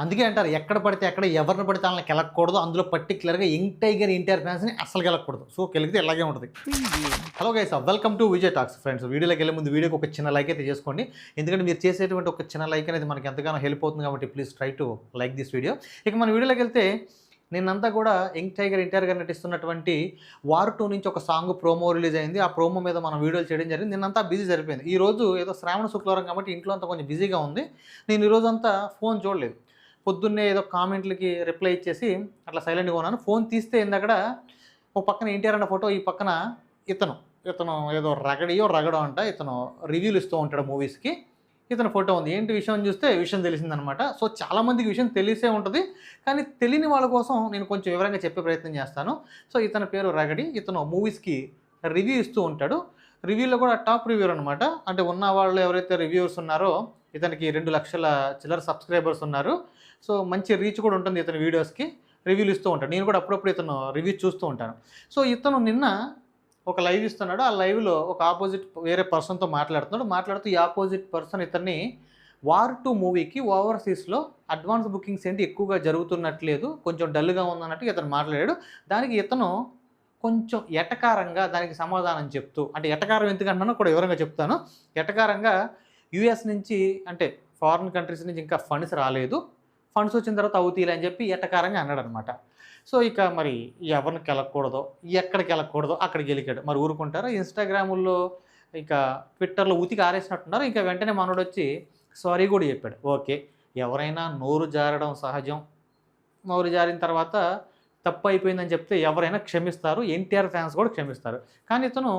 అందుకే అంటారు ఎక్కడ పడితే ఎక్కడ ఎవరిని పడితే వాళ్ళని కెలకూడదు అందులో పర్టికులర్గా యంగ్ టైగర్ ఎన్టీఆర్ ఫ్యాన్స్ని అసలు కెలకూడదు సో కెలిగితే ఇలాగే ఉంటుంది. Hello guys welcome to Vijay talks friends వీడియోలోకి వెళ్ళే ముందు వీడియోకి ఒక చిన్న లైక్ అయితే చేసుకోండి. ఎందుకంటే మీరు చేసేటువంటి ఒక చిన్న లైక్ అనేది మనకి ఎంతగానో హెల్ప్ అవుతుంది కాబట్టి please try to like this video ఇక మన వీడియోలోకి వెళ్తే నిన్నంతా కూడా యంగ్ టైగర్ ఎన్టీఆర్ గారు నటిస్తున్నటువంటి వార్ టూ నుంచి ఒక సాంగ్ ప్రోమో రిలీజ్ అయింది. ఆ ప్రోమో మీద మనం వీడియోలు చేయడం జరిగింది. నిన్నంతా బిజీ సరిపోయింది ఈ రోజు ఏదో శ్రావణ శుక్రవారం కాబట్టి ఇంట్లో అంతా కొంచెం బిజీగా ఉంది. నేను ఈ రోజు అంతా ఫోన్ చూడలేదు. పొద్దున్నే ఏదో కామెంట్లకి రిప్లై ఇచ్చేసి అట్లా సైలెంట్గా ఉన్నాను. ఫోన్ తీస్తే ఇందక్కడ ఒక పక్కన ఎన్టీఆర్ అన్న ఫోటో ఈ పక్కన ఇతను ఇతను ఏదో రగడియో రగడో అంట ఇతను రివ్యూలు ఇస్తూ ఉంటాడు మూవీస్కి. ఇతను ఫోటో ఉంది. ఏంటి విషయం చూస్తే విషయం తెలిసిందనమాట సో చాలామందికి విషయం తెలిసే ఉంటుంది. కానీ తెలియని వాళ్ళ కోసం నేను కొంచెం వివరంగా చెప్పే ప్రయత్నం చేస్తాను. సో ఇతని పేరు రగడి. ఇతను మూవీస్కి రివ్యూ ఇస్తూ ఉంటాడు. రివ్యూలో కూడా టాప్ రివ్యూర్ అనమాట అంటే ఉన్న వాళ్ళు ఎవరైతే రివ్యూవర్స్ ఉన్నారో ఇతనికి రెండు లక్షల చిల్లర సబ్స్క్రైబర్స్ ఉన్నారు. సో మంచి రీచ్ కూడా ఉంటుంది ఇతని వీడియోస్కి. రివ్యూలు ఇస్తూ ఉంటాడు నేను కూడా అప్పుడప్పుడు ఇతను రివ్యూ చూస్తూ ఉంటాను. సో ఇతను నిన్న ఒక లైవ్ ఇస్తున్నాడు. ఆ లైవ్లో ఒక ఆపోజిట్ వేరే పర్సన్తో మాట్లాడుతున్నాడు. మాట్లాడుతూ ఈ ఆపోజిట్ పర్సన్ ఇతన్ని వార్ టూ మూవీకి ఓవర్సీస్లో అడ్వాన్స్ బుకింగ్స్ ఏంటి ఎక్కువగా జరుగుతున్నట్లేదు కొంచెం డల్గా ఉందన్నట్టు ఇతను మాట్లాడాడు. దానికి ఇతను కొంచెం ఎటకారంగా దానికి సమాధానం చెప్తూ అంటే ఎటకారం ఎందుకంటున్నానో కూడా వివరంగా చెప్తాను. ఎటకారంగా యుఎస్ నుంచి అంటే ఫారిన్ కంట్రీస్ నుంచి ఇంకా ఫండ్స్ రాలేదు. ఫండ్స్ వచ్చిన తర్వాత అవుతీలే అని చెప్పి ఎటకారంగా అన్నాడు అనమాట సో ఇక మరి ఎవరిని కెలకూడదో ఎక్కడికి వెళ్ళకూడదో అక్కడికి వెళ్ళికాడు మరి ఊరుకుంటారా? ఇన్స్టాగ్రాముల్లో ఇక ట్విట్టర్లో ఉతికి ఆరేసినట్టున్నారు. ఇంకా వెంటనే మనోడు వచ్చి సారీ కూడా చెప్పాడు. ఓకే ఎవరైనా నోరు జారడం సహజం. నోరు జారిన తర్వాత తప్పు అయిపోయిందని చెప్తే ఎవరైనా క్షమిస్తారు. ఎన్టీఆర్ ఫ్యాన్స్ కూడా క్షమిస్తారు. కానీ ఇతను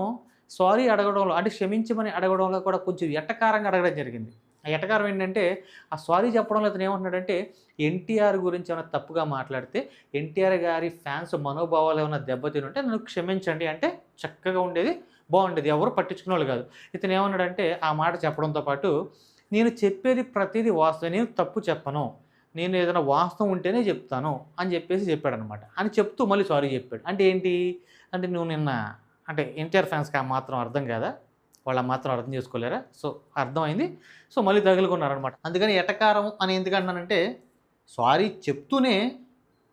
సారీ అడగడంలో అంటే క్షమించమని అడగడంలో కూడా కొంచెం ఎట్టకారంగా అడగడం జరిగింది. ఆ ఎటకారం ఏంటంటే ఆ సారీ చెప్పడంలో ఇతను ఏమంటున్నాడంటే ఎన్టీఆర్ గురించి ఏమైనా తప్పుగా మాట్లాడితే ఎన్టీఆర్ గారి ఫ్యాన్స్ మనోభావాలు ఏమైనా దెబ్బతిని ఉంటే నన్ను క్షమించండి అంటే చక్కగా ఉండేది బాగుండేది. ఎవరు పట్టించుకునే వాళ్ళు కాదు. ఇతను ఏమన్నాడంటే ఆ మాట చెప్పడంతో పాటు నేను చెప్పేది ప్రతిదీ వాస్తవం నేను తప్పు చెప్పను. నేను ఏదైనా వాస్తవం ఉంటేనే చెప్తాను అని చెప్పేసి చెప్పాడనమాట. అని చెప్తూ మళ్ళీ సారీ చెప్పాడు. అంటే ఏంటి? అంటే నువ్వు నిన్న అంటే ఎన్టీఆర్ ఫ్యాన్స్కి ఆ మాత్రం అర్థం కాదా? వాళ్ళ మాత్రం అర్థం చేసుకోలేరా? సో అర్థమైంది. సో మళ్ళీ తగులుకున్నారనమాట. అందుకని ఎటకారం అని ఎందుకంటున్నానంటే సారీ చెప్తూనే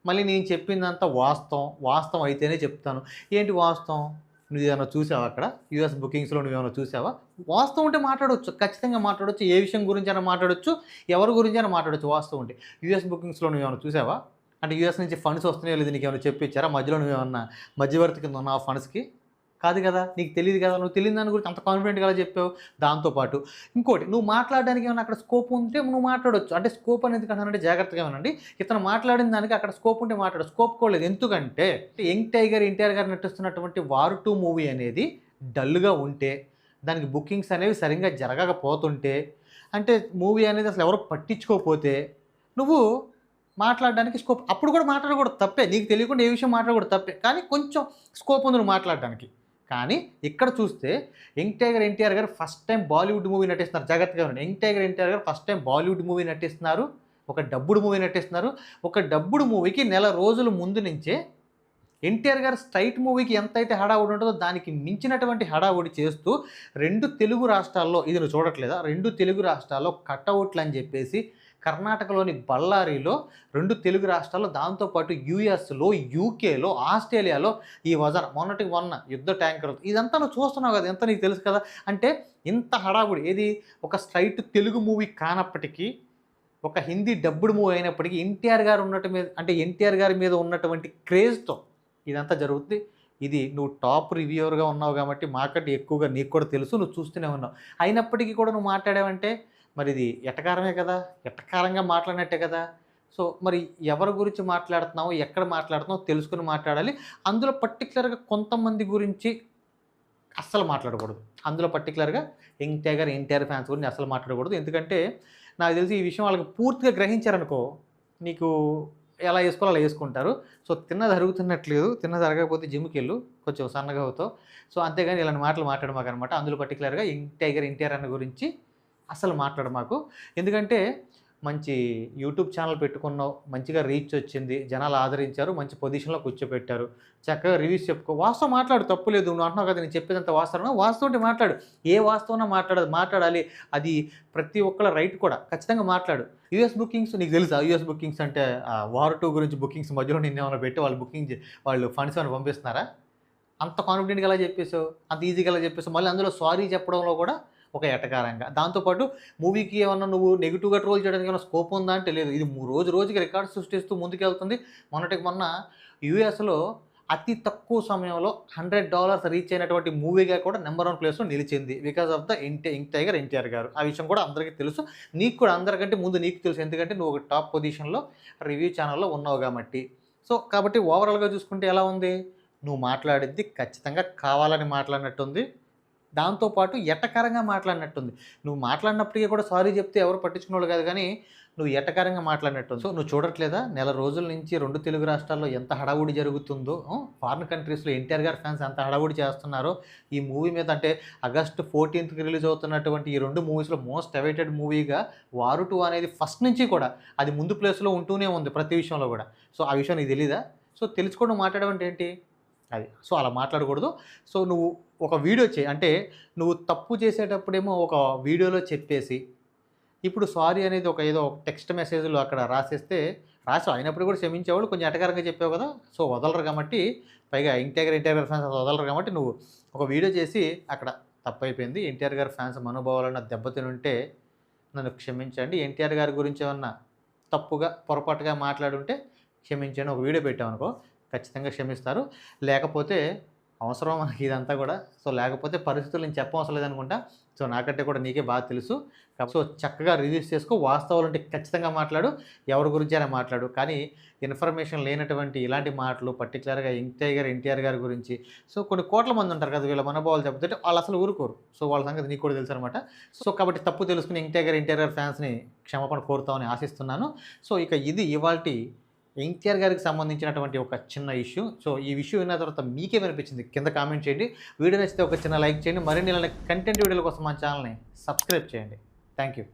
మళ్ళీ నేను చెప్పిందంతా వాస్తవం. వాస్తవం అయితేనే చెప్తాను. ఏంటి వాస్తవం? నువ్వు ఏమైనా చూసావా అక్కడ? యూఎస్ బుకింగ్స్లో నువ్వు ఏమైనా చూసావా? వాస్తవం ఉంటే మాట్లాడవచ్చు ఖచ్చితంగా మాట్లాడవచ్చు ఏ విషయం గురించి అయినా మాట్లాడవచ్చు ఎవరి గురించి అయినా మాట్లాడవచ్చు వాస్తవం ఉంటే. యూఎస్ బుకింగ్స్లో నువ్వు ఏమైనా చూసావా? అంటే యూఎస్ నుంచి ఫండ్స్ వస్తున్నాయో లేదు నీకు ఏమైనా చెప్పించారా మధ్యలో నువ్వు ఏమన్నా మధ్యవర్తి కింద ఉన్న ఆ ఫండ్స్కి కాదు కదా? నీకు తెలియదు కదా? నువ్వు తెలియని దాని గురించి అంత కాన్ఫిడెంట్గా చెప్పావు. దాంతోపాటు ఇంకోటి నువ్వు మాట్లాడడానికి ఏమైనా అక్కడ స్కోప్ ఉంటే నువ్వు మాట్లాడొచ్చు. అంటే స్కోప్ అనేది కంటే జాగ్రత్తగా ఉండండి ఇతను మాట్లాడిన దానికి అక్కడ స్కోప్ ఉంటే మాట్లాడు. స్కోప్ కోలేదు ఎందుకంటే యంగ్ టైగర్ ఎన్టీఆర్ గారు నటిస్తున్నటువంటి వారు టూ మూవీ అనేది డల్గా ఉంటే దానికి బుకింగ్స్ అనేవి సరిగ్గా జరగకపోతుంటే అంటే మూవీ అనేది అసలు ఎవరు పట్టించుకోకపోతే నువ్వు మాట్లాడడానికి స్కోప్ అప్పుడు కూడా మాట్లాడకూడదు తప్పే. నీకు తెలియకుండా ఏ విషయం మాట్లాడకూడదు తప్పే. కానీ కొంచెం స్కోప్ ఉంది నువ్వు మాట్లాడడానికి. కానీ ఇక్కడ చూస్తే యంగ్ టైగర్ ఎన్టీఆర్ గారు ఫస్ట్ టైం బాలీవుడ్ మూవీ నటిస్తున్నారు. జాగ్రత్తగా ఉండండి. యంగ్ టైగర్ ఎన్టీఆర్ గారు ఫస్ట్ టైం బాలీవుడ్ మూవీ నటిస్తున్నారు. ఒక డబ్బుడు మూవీ నటిస్తున్నారు. ఒక డబ్బుడు మూవీకి నెల రోజుల ముందు నుంచే ఎన్టీఆర్ గారు స్ట్రైట్ మూవీకి ఎంతైతే హడావుడి ఉంటుందో దానికి మించినటువంటి హడావుడి చేస్తూ రెండు తెలుగు రాష్ట్రాల్లో ఇది నువ్వు చూడట్లేదా? రెండు తెలుగు రాష్ట్రాల్లో కట్అవుట్లు అని చెప్పేసి కర్ణాటకలోని బళ్ళారిలో రెండు తెలుగు రాష్ట్రాల్లో దాంతోపాటు యూఎస్లో యూకేలో ఆస్ట్రేలియాలో ఈ వజన మొన్నటికి మొన్న యుద్ధ ట్యాంకర్ ఇదంతా నువ్వు చూస్తున్నావు కదా ఎంత నీకు తెలుసు కదా? అంటే ఇంత హడావుడి ఏది? ఒక స్ట్రైట్ తెలుగు మూవీ కానప్పటికీ ఒక హిందీ డబ్బుడు మూవీ అయినప్పటికీ ఎన్టీఆర్ గారు ఉన్నట్టు మీద అంటే ఎన్టీఆర్ గారి మీద ఉన్నటువంటి క్రేజ్తో ఇదంతా జరుగుతుంది ఇది నువ్వు టాప్ రివ్యూవర్గా ఉన్నావు కాబట్టి మార్కెట్ ఎక్కువగా నీకు కూడా తెలుసు నువ్వు చూస్తూనే ఉన్నావు. అయినప్పటికీ కూడా నువ్వు మాట్లాడావంటే మరి ఇది ఎటకారమే కదా? ఎటకారంగా మాట్లాడినట్టే కదా? సో మరి ఎవరి గురించి మాట్లాడుతున్నావు? ఎక్కడ మాట్లాడుతున్నావు? తెలుసుకుని మాట్లాడాలి. అందులో పర్టికులర్గా కొంతమంది గురించి అస్సలు మాట్లాడకూడదు. అందులో పర్టికులర్గా యంగ్ టైగర్ ఎన్టీఆర్ ఫ్యాన్స్ గురించి అసలు మాట్లాడకూడదు. ఎందుకంటే నాకు తెలిసి ఈ విషయం వాళ్ళకి పూర్తిగా గ్రహించారనుకో నీకు ఎలా వేసుకోవాలో అలా వేసుకుంటారు. సో తిన్న జరుగుతున్నట్లేదు తిన్న జరగకపోతే జిమ్కి వెళ్ళు. కొంచెం సన్నగా అవుతావు. సో అంతేగాని ఇలాంటి మాటలు మాట్లాడమాకనమాట. అందులో పర్టికులర్గా యంగ్ టైగర్ ఎన్టీఆర్ అన్న గురించి అసలు మాట్లాడు మాకు. ఎందుకంటే మంచి యూట్యూబ్ ఛానల్ పెట్టుకున్నావు మంచిగా రీచ్ వచ్చింది జనాలు ఆదరించారు మంచి పొజిషన్లో కూర్చోపెట్టారు. చక్కగా రివ్యూస్ చెప్పుకో. వాస్తవం మాట్లాడు తప్పు లేదు. నువ్వు అంటున్నావు కదా నేను చెప్పేదంత వాస్తవం వాస్తవం మాట్లాడు. ఏ వాస్తవం మాట్లాడదు మాట్లాడాలి. అది ప్రతి ఒక్కళ్ళ రైట్ కూడా. ఖచ్చితంగా మాట్లాడు. యూఎస్ బుకింగ్స్ నీకు తెలుసా? యూఎస్ బుకింగ్స్ అంటే వార్ టూ గురించి బుకింగ్స్ మధ్యలో నిన్న ఏమైనా పెట్టి వాళ్ళు బుకింగ్ వాళ్ళు ఫండ్స్ ఏమైనా పంపిస్తున్నారా? అంత కాన్ఫిడెంట్గా ఎలా చెప్పేసావు అంత ఈజీగా ఎలా చెప్పేసావు మళ్ళీ అందులో సారీ చెప్పడంలో కూడా ఒక ఎటకారంగా. దాంతోపాటు మూవీకి ఏమన్నా నువ్వు నెగిటివ్గా ట్రోల్ చేయడానికి ఏమైనా స్కోప్ ఉందా అంటే లేదు. ఇది రోజు రోజుకి రికార్డ్ సృష్టిస్తూ ముందుకెళ్తుంది. మొన్నటికి మొన్న యూఎస్లో అతి తక్కువ సమయంలో హండ్రెడ్ డాలర్స్ రీచ్ అయినటువంటి మూవీగా కూడా నెంబర్ వన్ ప్లేస్లో నిలిచింది. బికాస్ ఆఫ్ ద ఎన్టీ ఇంక్ టైగర్ ఎన్టీఆర్ గారు. ఆ విషయం కూడా అందరికీ తెలుసు. నీకు కూడా అందరికంటే ముందు నీకు తెలుసు. ఎందుకంటే నువ్వు ఒక టాప్ పొజిషన్లో రివ్యూ ఛానల్లో ఉన్నావు కాబట్టి. సో కాబట్టి ఓవరాల్గా చూసుకుంటే ఎలా ఉంది? నువ్వు మాట్లాడింది ఖచ్చితంగా కావాలని మాట్లాడినట్టుంది. దాంతోపాటు ఎటకరంగా మాట్లాడినట్టుంది. నువ్వు మాట్లాడినప్పటికీ కూడా సారీ చెప్తే ఎవరు పట్టించుకునేవాళ్ళు కాదు కానీ నువ్వు ఎట్టకారంగా మాట్లాడినట్టుంది. సో నువ్వు చూడట్లేదా? నెల రోజుల నుంచి రెండు తెలుగు రాష్ట్రాల్లో ఎంత హడావుడి జరుగుతుందో ఫారిన్ కంట్రీస్లో ఎన్టీఆర్ గారి ఫ్యాన్స్ ఎంత హడావుడి చేస్తున్నారో ఈ మూవీ మీద అంటే ఆగస్ట్ ఫోర్టీన్త్కి రిలీజ్ అవుతున్నటువంటి ఈ రెండు మూవీస్లో మోస్ట్ అవైటెడ్ మూవీగా వారు టూ అనేది ఫస్ట్ నుంచి కూడా అది ముందు ప్లేస్లో ఉంటూనే ఉంది ప్రతి విషయంలో కూడా. సో ఆ విషయం నీకు తెలీదా? సో తెలుసుకోవడం మాట్లాడడం అంటే ఏంటి? అది. సో అలా మాట్లాడకూడదు. సో నువ్వు ఒక వీడియో చే అంటే నువ్వు తప్పు చేసేటప్పుడేమో ఒక వీడియోలో చెప్పేసి ఇప్పుడు సారీ అనేది ఒక ఏదో టెక్స్ట్ మెసేజ్లో అక్కడ రాసేస్తే రాసావు. అయినప్పుడు కూడా క్షమించేవాళ్ళు కొంచెం అటకారంగా చెప్పావు కదా సో వదలరు కాబట్టి పైగా ఎన్టీఆర్ ఎన్టీఆర్ గారి ఫ్యాన్స్ వదలరు కాబట్టి నువ్వు ఒక వీడియో చేసి అక్కడ తప్పు అయిపోయింది ఎన్టీఆర్ గారి ఫ్యాన్స్ మనోభావాలన్న దెబ్బతిని ఉంటే నన్ను క్షమించండి. ఎన్టీఆర్ గారి గురించి ఏమన్నా తప్పుగా పొరపాటుగా మాట్లాడుంటే క్షమించండి. ఒక వీడియో పెట్టామనుకో ఖచ్చితంగా క్షమిస్తారు. లేకపోతే అవసరం మనకి ఇదంతా కూడా. సో లేకపోతే పరిస్థితులు నేను చెప్పవసరం లేదనుకుంటా. సో నాకంటే కూడా నీకే బాగా తెలుసు. సో చక్కగా రిలీజ్ చేసుకో. వాస్తవాలు అంటే ఖచ్చితంగా మాట్లాడు. ఎవరి గురించి అయినా మాట్లాడు. కానీ ఇన్ఫర్మేషన్ లేనటువంటి ఇలాంటి మాటలు పర్టికులర్గా ఎన్టీఆర్ గారు ఎన్టీఆర్ గారి గురించి. సో కొన్ని కోట్ల మంది ఉంటారు కదా వీళ్ళ మనోభావాలు చెప్తుంటే వాళ్ళు అసలు ఊరుకోరు. సో వాళ్ళ సంగతి నీకు కూడా తెలుసు అనమాట సో కాబట్టి తప్పు తెలుసుకుని ఎన్టీఆర్ గారు ఎన్టీఆర్ గారి ఫ్యాన్స్ని క్షమాపణ కోరుతామని ఆశిస్తున్నాను. సో ఇక ఇది ఇవాళ ఎన్టీఆర్ గారికి సంబంధించినటువంటి ఒక చిన్న ఇష్యూ. సో ఈ విషయం విన్న తర్వాత మీకేమనిపించింది కింద కామెంట్ చేయండి. వీడియో నచ్చితే ఒక చిన్న లైక్ చేయండి. మరిన్ని ఇలాంటి కంటెంట్ వీడియోల కోసం మా ఛానల్ని సబ్స్క్రైబ్ చేయండి. Thank you